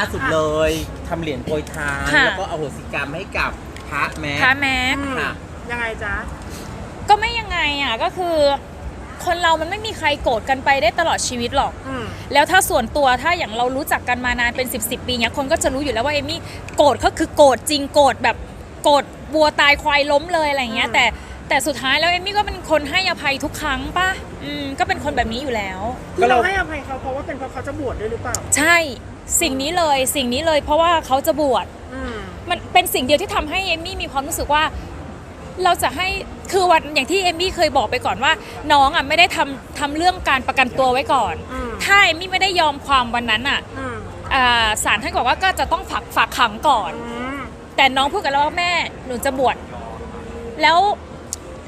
ล่าสุดเลยทำเหรียญโปรยทานค่ะ แล้วก็เอาโหสิกรรมให้กับพระแม่พระแม็ก อืมค่ะ ยังไงจ๊ะ ก็ไม่ยังไงอะก็คือ คนเรามันไม่มีใครโกรธกันไปได้ตลอดชีวิตหรอก อืม แล้วถ้าส่วนตัวถ้าอย่างเรารู้จักกันมานานเป็น 10บสปีเนี้ยคนก็จะรู้อยู่แล้วว่าเอมมี่โกรธก็คือโกรธจริงโกรธแบบโกรธวัวตายควายล้มเลยอะไรอย่างเงี้ย อืม แต่แต่สุดท้ายแล้วเอมมี่ก็เป็นคนให้อภัยทุกครั้งป่ะอืมก็เป็นคนแบบนี้อยู่แล้วที่เราให้อภัยเขาเพราะว่าเป็นเพราะเขาจะบวชด้วยหรือเปล่า ใช่ สิ่งนี้เลยสิ่งนี้เลยเพราะว่าเขาจะบวชอืม มันเป็นสิ่งเดียวที่ทำให้เอมมี่มีความรู้สึกว่า เราจะให้คือวันอย่างที่เอมมี่เคยบอกไปก่อนว่า น้องอะไม่ได้ทำทำเรื่องการประกันตัวไว้ก่อน อืม ถ้าเอมมี่ไม่ได้ยอมความวันนั้นอะอืมอ่าศาลท่านบอกว่าก็จะต้องฝากฝากขังก่อน อืมแต่น้องพูดกับเราว่าแม่หนูจะบวชแล้ว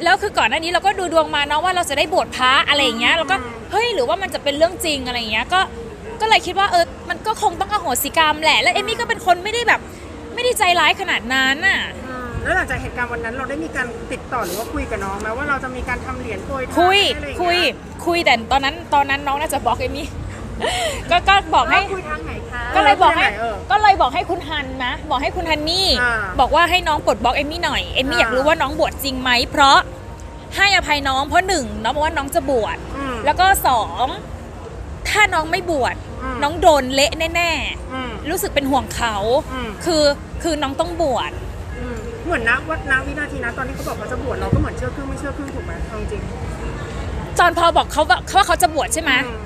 แล้วคือก่อนหน้านี้เราก็ดูดวงมาเนาะว่าเราจะได้บวชพระอะไรอย่างเงี้ยเราก็เฮ้ยหรือว่ามันจะเป็นเรื่องจริงอะไรอย่างเงี้ยก็ก็เลยคิดว่าเออ มันก็คงต้องอโหสิกรรมแหละ แล้วเอมมี่ก็เป็นคนไม่ได้แบบไม่ได้ใจร้ายขนาดนั้นน่ะ อืมแล้วหลังจากเหตุการณ์วันนั้นเราได้มีการติดต่อหรือว่าคุยกับน้องไหมว่าเราจะมีการทำเหรียญโปรยทานคุย อะไรอางคุย เงี้คุยแต่ตอนนั้นตอนนั้นน้องน่าจะบล็อกเอมมี่ ก็ก็บอกให้ คุยทางไหนคะ ก็เลยบอกให้เออก็เลยบอกให้คุณฮันนะบอกให้คุณฮันนี่อ่าบอกว่าให้น้องปลดบล็อกเอมมี่หน่อยเอมมี่อ่า อยากรู้ว่าน้องบวชจริงไหมเพราะให้อภัยน้องเพราะหนึ่งน้องบอกว่าน้องจะบวชอืมแล้วก็สอง ถ้าน้องไม่บวชอืม น้องโดนเละแน่ อืม ๆ รู้สึกเป็นห่วงเขา อืม คือคือน้องต้องบวช อืมเหมือนนะวัดนะวินาทีนะตอนที่เขาบอกเขาจะบวชเราก็เหมือนเชื่อครึ่งไม่เชื่อครึ่งถูกไหมเอาจริงตอนพอบอกเขาว่าเขาว่าเขาจะบวชใช่ไหมอืม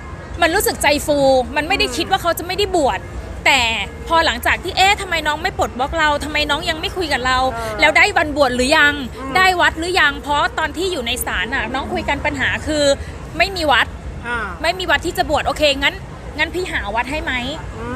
มันรู้สึกใจฟู มันไม่ได้คิดว่าเขาจะไม่ได้บวช แต่พอหลังจากที่เอ๊ะทำไมน้องไม่ปลดบล็อกเราทำไมน้องยังไม่คุยกับเราเออแล้วได้วันบวชหรือยังอืมได้วัดหรือยัง เพราะตอนที่อยู่ในศาลน่ะน้องคุยกันปัญหาคือไม่มีวัด อ่า ไม่มีวัดที่จะบวชโอเคงั้น งั้นพี่หาวัดให้ไหม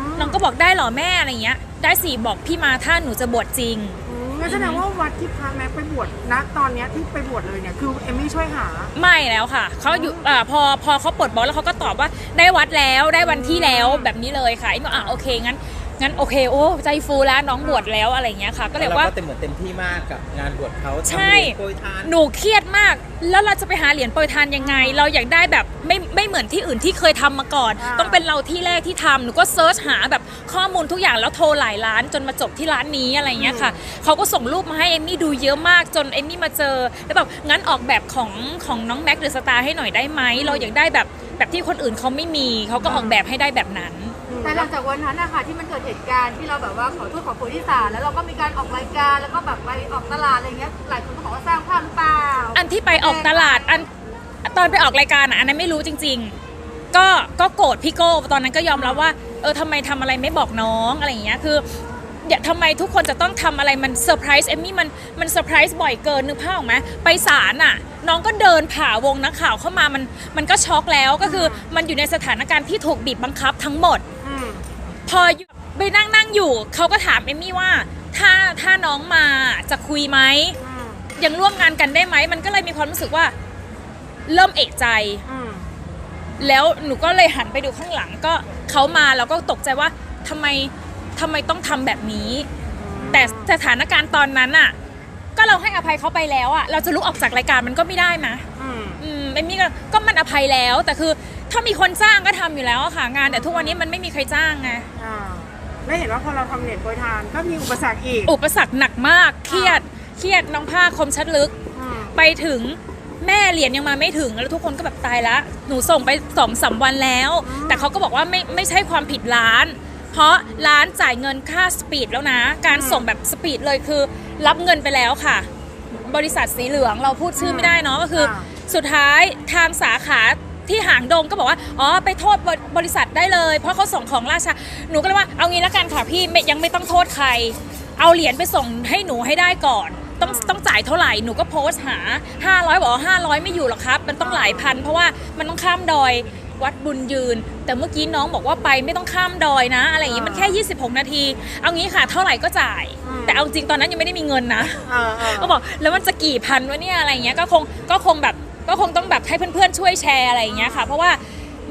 มน้องก็บอกได้เหรอแม่อะไรเงี้ย ได้สิบอกพี่มาถ้าหนูจะบวชจริง อืมงั้นแสดงว่าวัดที่พระแม็กไปบวชณตอนเนี้ยที่ไปบวชเลยเนี่ยคือเอมมี่ช่วยหา ไม่แล้วค่ะเขาอยู่อ่าพอพอเขาปลดบล็อกแล้วเขาก็ตอบว่าได้วัดแล้วได้วันที่แล้วแบบนี้เลยค่ะไอ้ก็อะโอเคงั้น งั้นโอเคโอ้ใจฟูแล้วน้องบวชแล้วอะไรอย่างเงี้ยค่ะ ก็เลยแล้วว่าก็เต็มเหมือนเต็มที่มากกับงานบวชเขาใช่ทำเหรียญโปรยทานหนูเครียดมาก แล้วเราจะไปหาเหรียญโปรยทานยังไง เราอยากได้แบบไม่ไม่เหมือนที่อื่นที่เคยทำมาก่อนอ่าต้องเป็นเราที่แรกที่ทำหนูก็เซิร์ชหาแบบข้อมูลทุกอย่างแล้วโทรหลายร้านจนมาจบที่ร้านนี้อะไรอย่างเงี้ยค่ะเขาก็ส่งรูปมาให้เอมมี่ดูเยอะมากจนเอมมี่มาเจอแล้วแบบงั้นออกแบบของของน้องแม็กเดอะสตาร์ให้หน่อยได้ไหมเราอยากได้แบบแบบที่คนอื่นเขาไม่มีเขาก็ออกแบบให้ได้แบบนั้น แต่หลังจากวันนั้นนะคะที่มันเกิดเหตุการณ์ที่เราแบบว่าขอโทษขอโพยที่ศาลแล้วเราก็มีการออกรายการแล้วก็แบบไปออกตลาดอะไรเงี้ยหลายคนก็บอกว่าสร้างภาพหรือเปล่าอันที่ไปออกตลาดอันตอนไปออกรายการอะอันนั้นไม่รู้จริง ๆ ก็ก็โกรธพี่โก้ตอนนั้นก็ยอมรับว่าเออทำไมทำอะไรไม่บอกน้องอะไรอย่างเงี้ยคือเดี๋ยวทำไมทุกคนจะต้องทำอะไรมันเซอร์ไพรส์เอมมี่มันมันเซอร์ไพรส์บ่อยเกินนึกภาพออกไหมไปศาลอะ น้องก็เดินผ่าวงนักข่าวเข้ามามันมันก็ช็อกแล้วก็คือมันอยู่ในสถานการณ์ที่ถูกบีบบังคับทั้งหมดอืม พออยู่ไปนั่งนั่งอยู่เขาก็ถามเอมมี่ว่าถ้าถ้าน้องมาจะคุยไหมอืมยังร่วมงานกันได้ไหมมันก็เลยมีความรู้สึกว่า เริ่มเอกใจอืมแล้วหนูก็เลยหันไปดูข้างหลังก็เขามาแล้วก็ตกใจว่าทำไมทำไมต้องทำแบบนี้ แต่สถานการณ์ตอนนั้นอะ ก็เราให้อภัยเขาไปแล้วอะเราจะลุกออกจากรายการมันก็ไม่ได้นะ อืมอืมเอมมี่ก็ก็มันอภัยแล้ว แต่คือถ้ามีคนจ้างก็ทำอยู่แล้วอะค่ะ งานแต่ทุกวันนี้มันไม่มีใครจ้างไง อ่าแล้วเห็นว่าพอเราทำเหรียญโปรยทานก็มีอุปสรรคอีกอุปสรรคหนักมาก เครียด เครียดน้องผ้าคมชัดลึก อืมไปถึงแม่เหรียญยังมาไม่ถึง แล้วทุกคนก็แบบตายละ หนูส่งไปสองสามวันแล้ว แต่เขาก็บอกว่าไม่ไม่ใช่ความผิดร้าน เพราะร้านจ่ายเงินค่าสปีดแล้วนะ การส่งแบบสปีดเลยคือ รับเงินไปแล้วค่ะ บริษัทสีเหลืองเราพูดชื่อไม่ได้เนาะก็คือ สุดท้ายทางสาขาที่หางดงก็บอกว่า อ๋อ ไปโทษบริบริษัทได้เลย เพราะเขาส่งของล่าช้าหนูก็เลยว่า เอางี้ละกันค่ะพี่ไม่ยังไม่ต้องโทษใคร เอาเหรียญไปส่งให้หนูให้ได้ก่อน ต้องต้องจ่ายเท่าไหร่ หนูก็โพสต์หา 500บอกว่า500 ไม่อยู่หรอกครับ มันต้องหลายพัน เพราะว่ามันต้องข้ามดอยวัดบุญยืน แต่เมื่อกี้น้องบอกว่าไปไม่ต้องข้ามดอยนะ อะไรอย่างงี้มันแค่ 26 นาที เอางี้ค่ะ เท่าไหร่ก็จ่าย แต่เอาจริงตอนนั้นยังไม่ได้มีเงินนะเออเออก็บอกแล้วมันจะกี่พันวะเนี่ยอะไรอย่างเงี้ยก็คงก็คงแบบ ก็คงต้องแบบให้เพื่อนๆช่วยแชร์อะไรอย่างเงี้ยค่ะ เพราะว่า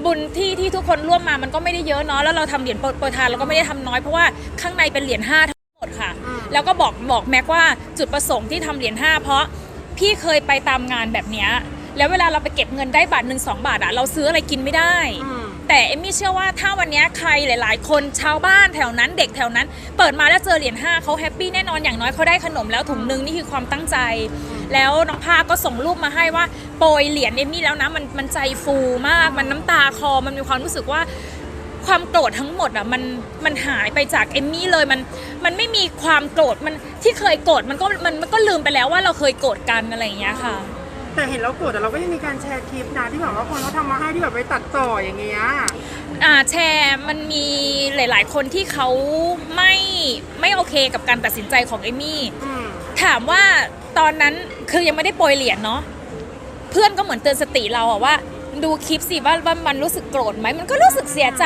บุญที่ที่ทุกคนร่วมมามันก็ไม่ได้เยอะเนาะแล้วเราทำเหรียญโปรโปรยทานเราก็ไม่ได้ทำน้อยเพราะว่าข้างในเป็นเหรียญห้าทั้งหมดค่ะ แล้วก็บอกบอกแม็กว่าจุดประสงค์ที่ทำเหรียญห้าเพราะพี่เคยไปตามงานแบบเนี้ยแล้วเวลาเราไปเก็บเงินได้บาทหนึ่งสองบาทอะเราซื้ออะไรกินไม่ได้ แต่เอมมี่เชื่อว่าถ้าวันเนี้ยใครหลาย ๆ คนชาวบ้านแถวนั้นเด็กแถวนั้น เปิดมาแล้วเจอเหรียญห้าเขาแฮปปี้แน่นอนอย่างน้อยเขาได้ขนมแล้วถุงนึงนี่คือความตั้งใจ แล้วน้องภาก็ส่งรูปมาให้ว่าโปรยเหรียญเอมมี่แล้วนะมันมันใจฟูมาก มันน้ำตาคอมันมีความรู้สึกว่าความโกรธทั้งหมดอะมันมันหายไปจากเอมมี่เลยมันมันไม่มีความโกรธมันที่เคยโกรธมันก็มันมันก็ลืมไปแล้วว่าเราเคยโกรธกันอะไรอย่างเงี้ยค่ะ แต่เห็นเราโกรธแต่เราก็ยังมีการแชร์คลิปนะที่แบบว่าคนเขาทำมาให้ที่แบบไปตัดต่ออย่างเงี้ยอ่าแชร์มันมีหลาย ๆ คนที่เขาไม่ไม่โอเคกับการตัดสินใจของเอมมี่อืมถามว่า ตอนนั้นคือยังไม่ได้โปรยเหรียญเนาะเพื่อนก็เหมือนเตือนสติเราอะว่า ดูคลิปสิว่าว่ามันรู้สึกโกรธไหมมันก็รู้สึกเสียใจ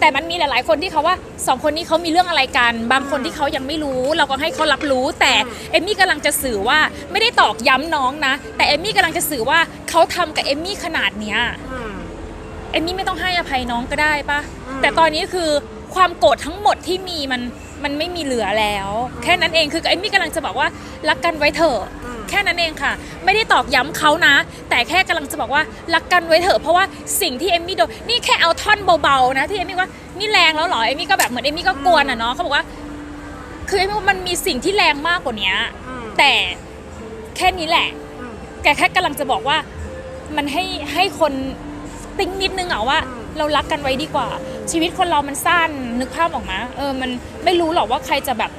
แต่มันมีหลาย ๆ คนที่เขาว่าสองคนนี้เขามีเรื่องอะไรกัน บางคนที่เขายังไม่รู้ เราก็ให้เขารับรู้ แต่เอมมี่กำลังจะสื่อว่าไม่ได้ตอกย้ำน้องนะ แต่เอมมี่กำลังจะสื่อว่าเขาทำกับเอมมี่ขนาดเนี้ย อืม เอมมี่ไม่ต้องให้อภัยน้องก็ได้ปะอืมแต่ตอนนี้คือความโกรธทั้งหมดที่มีมัน มันไม่มีเหลือแล้ว แค่นั้นเองคือเอมมี่กำลังจะบอกว่ารักกันไว้เถอะอืมแค่นั้นเองค่ะ ไม่ได้ตอกย้ำเขานะ แต่แค่กำลังจะบอกว่ารักกันไว้เถอะเพราะว่าสิ่งที่เอมมี่โดนนี่แค่เอาท่อนเบาๆนะที่เอมมี่ว่านี่แรงแล้วเหรอเอมมี่ก็แบบเหมือนเอมมี่ก็กวนอะเนาะเขาบอกว่า คือเอมมี่ว่ามันมีสิ่งที่แรงมากกว่านี้อืมแต่แค่นี้แหละอืมแกแค่กำลังจะบอกว่า มันให้ให้คนติ้งนิดนึงอะว่าอืม เรารักกันไว้ดีกว่า ชีวิตคนเรามันสั้นนึกภาพออกมาเออมันไม่รู้หรอกว่าใครจะแบบ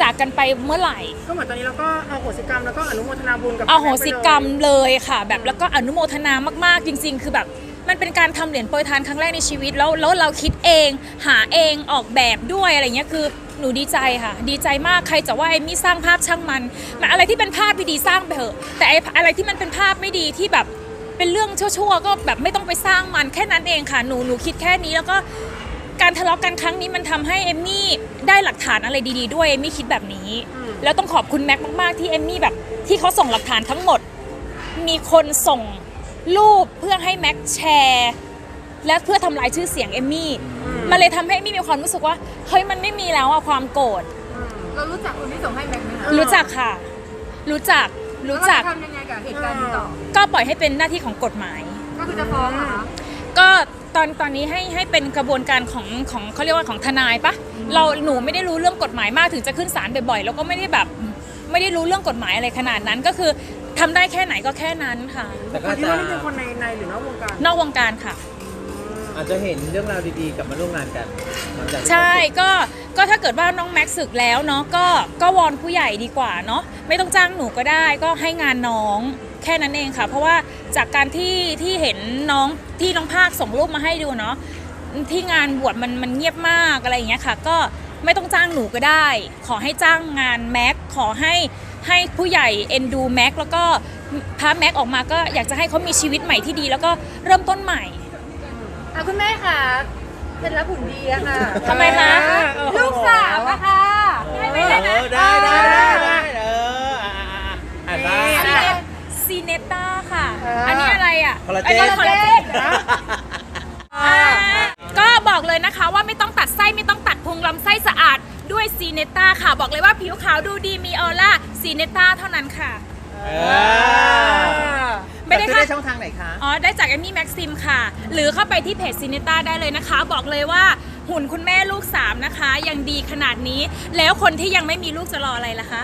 จากกันไปเมื่อไหร่ ก็เหมือนตอนนี้เราก็เอาโหสิกรรมแล้วก็อนุโมทนาบุญกับเอาโหสิกรรมแไปเลยค่ะ แบบแล้วก็อนุโมทนามากๆ จริง ๆ คือแบบมันเป็นการทำเหรียญโปรยทานครั้งแรกในชีวิตแล้วแล้วเราคิดเอง หาเองออกแบบด้วยอะไรเงี้ยคือหนูดีใจค่ะ ดีใจมากใครจะว่าเอมมี่สร้างภาพช่างมันมัน อะไรที่เป็นภาพดีๆสร้างไปเถอะแต่ไอ้อะไรที่มันเป็นภาพไม่ดีที่แบบ เป็นเรื่องชั่วๆก็แบบไม่ต้องไปสร้างมันแค่นั้นเองค่ะหนูหนูคิดแค่นี้แล้วก็การทะเลาะกันครั้งนี้มันทำให้เอมมี่ได้หลักฐานอะไรดีๆด้วยเอมมี่คิดแบบนี้ แล้วต้องขอบคุณแม็กมากๆที่เอมมี่แบบที่เขาส่งหลักฐานทั้งหมด มีคนส่งรูปเพื่อให้แม็กแชร์ และเพื่อทำลายชื่อเสียงเอมมี่มันเลยทำให้เอมมี่มีความรู้สึกว่าเฮ้ยมันไม่มีแล้วอะความโกรธ เรารู้จักคนที่ส่งให้แม็กซ์ไหมคะรู้จักค่ะ รู้จัก รู้จัก แล้วเราจะทำยังไงกับเหตุการณ์นี้ต่อ ก็ปล่อยให้เป็นหน้าที่ของกฎหมาย ก็คือจะฟ้องเหรอคะ ก็ตอนตอนนี้ให้ให้เป็นกระบวนการของของเขาเรียกว่าของทนายปะเราหนูไม่ได้รู้เรื่องกฎหมายมากถึงจะขึ้นศาลบ่อยๆแล้วก็ไม่ได้แบบไม่ได้รู้เรื่องกฎหมายอะไรขนาดนั้นก็คือทำได้แค่ไหนก็แค่นั้นค่ะ แต่คก็นที่จะว่านี่เป็นคนในในหรือนอกวงการ นอกวงการค่ะ อาจจะเห็นเรื่องราวดีๆกลับมาร่วมงานกันหลังจากที่ใช่ก็ก็ถ้าเกิดว่าน้องแม็กซ์ศึกแล้วเนาะก็ก็วอนผู้ใหญ่ดีกว่าเนาะไม่ต้องจ้างหนูก็ได้ก็ให้งานน้องแค่นั้นเองค่ะ เพราะว่าจากการที่ที่เห็นน้องที่น้องภาคส่งรูปมาให้ดูเนาะที่งานบวชมันมันเงียบมากอะไรอย่างเงี้ยค่ะ ก็ไม่ต้องจ้างหนูก็ได้ ขอให้จ้างงานแม็กขอให้ให้ผู้ใหญ่เอ็นดูแม็กแล้วก็พาแม็กออกมาก็อยากจะให้เขามีชีวิตใหม่ที่ดี แล้วก็เริ่มต้นใหม่ อะคุณแม่ค่ะเป็นรับหุ่นดีอะค่ะทำไมคะ ลูกสาวอะค่ะเออได้ได้ได้ได้ได้เอออะอะอะอะได้ ซีเนต้าค่ะ เอออั อันนี้อะไรอะคอลลาเจนอันนี้คอลลาเจนอ่าก็บอกเลยนะคะว่าไม่ต้องตัดไส้ไม่ต้องตัดพุงลำไส้สะอาดด้วยซีเนต้าค่ะ บอกเลยว่าผิวขาวดูดีมีออร่าซีเนต้าเท่านั้นค่ะ เออ ไม่ได้แต่ซื้อค่ะ ได้ช่องทางไหนคะ อ๋อ ได้จากเอมมี่แม็กซิมค่ะ หรือเข้าไปที่เพจซีเนต้าได้เลยนะคะ บอกเลยว่าหุ่นคุณแม่ลูก3นะคะ ยังดีขนาดนี้ แล้วคนที่ยังไม่มีลูกจะรออะไรล่ะคะ